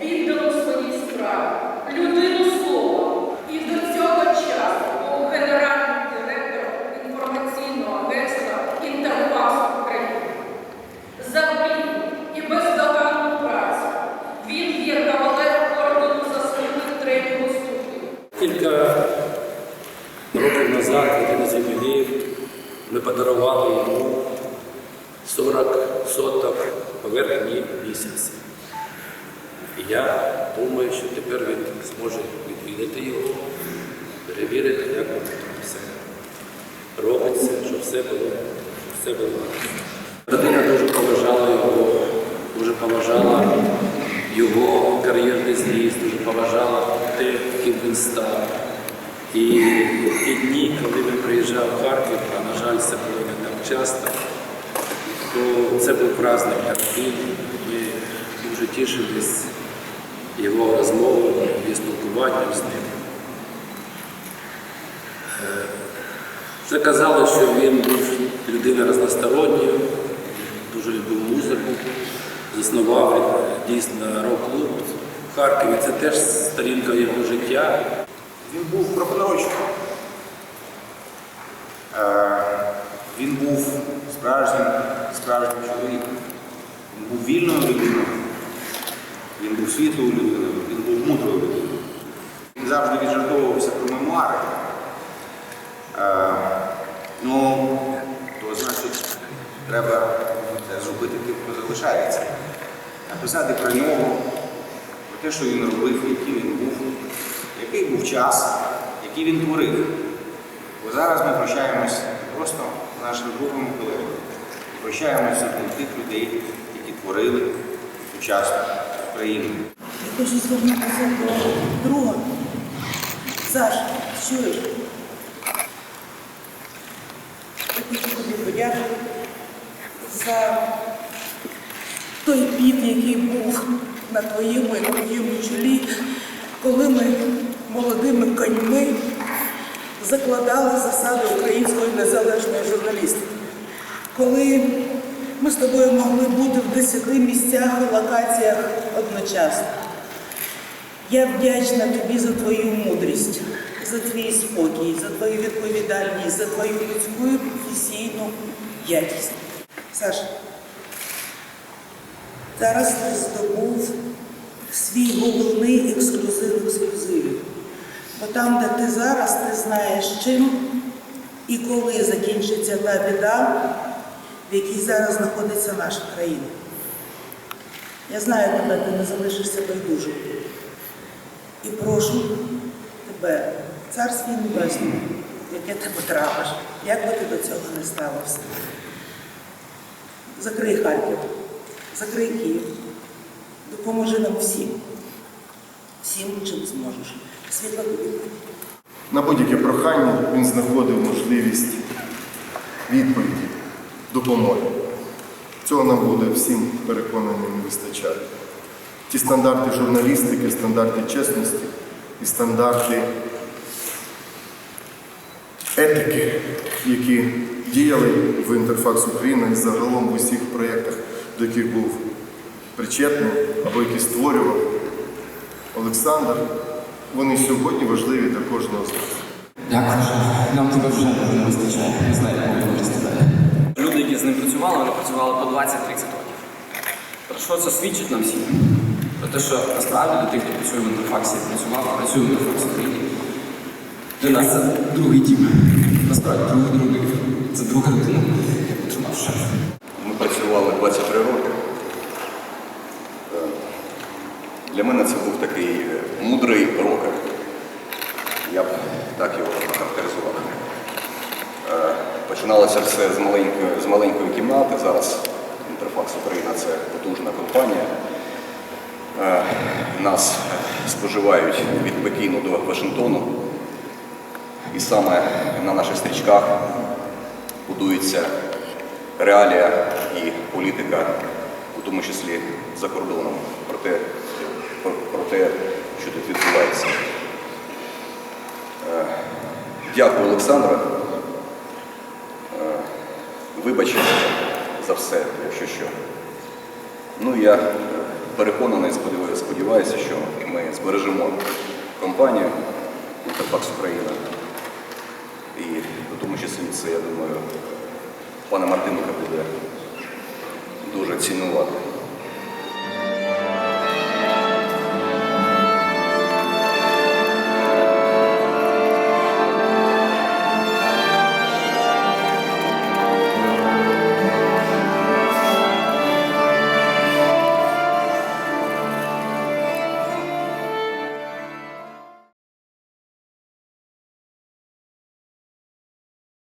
віддану своїй справі, людину слова. І до цього часу був генеральним директором інформаційного агентства Інтерфакс України. За плідну і бездоганну працю він є кавалер ордену заслужених третього ступеня. Кілька років назад, один ми подарували йому 40 соток поверхні місяця. Я думаю, що тепер він зможе відвідати його, перевірити, як воно там все робиться, щоб все було, щоб все було. Родина дуже поважала його, дуже поважала його кар'єрний зріст, дуже поважала те, ким він став. І ті дні, коли він приїжджав в Харків, а на жаль, це було не так часто, то це був праздник родини. Ми дуже тішились його розмовою і спілкуванням з ним. Е, Вже казали, що він був людина разностороння, дуже любив музику, заснував е, дійсно рок-клуб в Харкові. Це теж сторінка його життя. Він був пропонорочком. Е, Він був справжнім, справжнім чоловіком. Він був вільною людиною. Він був світлою людиною, він був мудрою людиною. Він завжди віджартовувався про мемуари. Е, Ну, то значить, треба зробити тим, хто залишається. Написати про нього, про те, що він робив, який він був, який був час, який він творив. Бо зараз ми прощаємось просто нашим другом і колегою. Ми прощаємося з тих людей, які творили сучасну Україну. Я хочу звернутися до друга. Саш, чуєш? Я хочу тобі подякувати за той піт, який був на твоєму і моєму чолі, коли ми молодими коньми закладали засади української незалежної журналістики. Коли ми з тобою могли бути в десяти місцях і локаціях одночасно. Я вдячна тобі за твою мудрість, за твій спокій, за твою відповідальність, за твою людську і професійну якість. Саша, зараз ти здобув свій головний ексклюзив ексклюзивів. Бо там, де ти зараз, ти знаєш, чим і коли закінчиться та біда, в якій зараз знаходиться наша країна. Я знаю тебе, ти не залишишся байдужим. І прошу тебе, царстві небесному, яке ти потрапиш, як би ти до цього не ставився. Закрий Харків, закрий Київ, допоможи нам всім, всім, чим зможеш. Світла тобі. На будь-яке прохання він знаходив можливість відповіді, допомоги. Цього нам буде всім переконаним вистачати. Ті стандарти журналістики, стандарти чесності і стандарти етики, які діяли в Інтерфакс Україна і загалом в усіх проєктах, до яких був причетний або які створював Олександр, вони сьогодні важливі для кожного з нас. Дякую. Нам тебе вже не вистачає. Не знаю, як можна розповідати. Люди, які з ним працювали, по 20-30 років. Про що це свідчить нам всім? Про те, що насправді до тих, хто працює в інтерфаксі, працював, працює в інтерфаксі України. Для нас це другий дім. Насправді, другий другий. Це друга людина, яку тримав. Ми працювали 23 роки. Е, Для мене це був такий мудрий рокер. Я б так його Починалося все з маленької, з маленької кімнати. Зараз Інтерфакс Україна це потужна компанія. Е, Нас споживають від Пекіну до Вашингтону. І саме на наших стрічках будується реалія і політика, у тому числі за кордоном, про те, про, про те що тут відбувається. Е, Дякую, Олександра. Е, за все, якщо що. Ну, я переконаний, сподіваюся, що ми збережемо компанію Інтерфакс Україна. І в тому числі це, я думаю, пана Мартиненка буде дуже цінувати.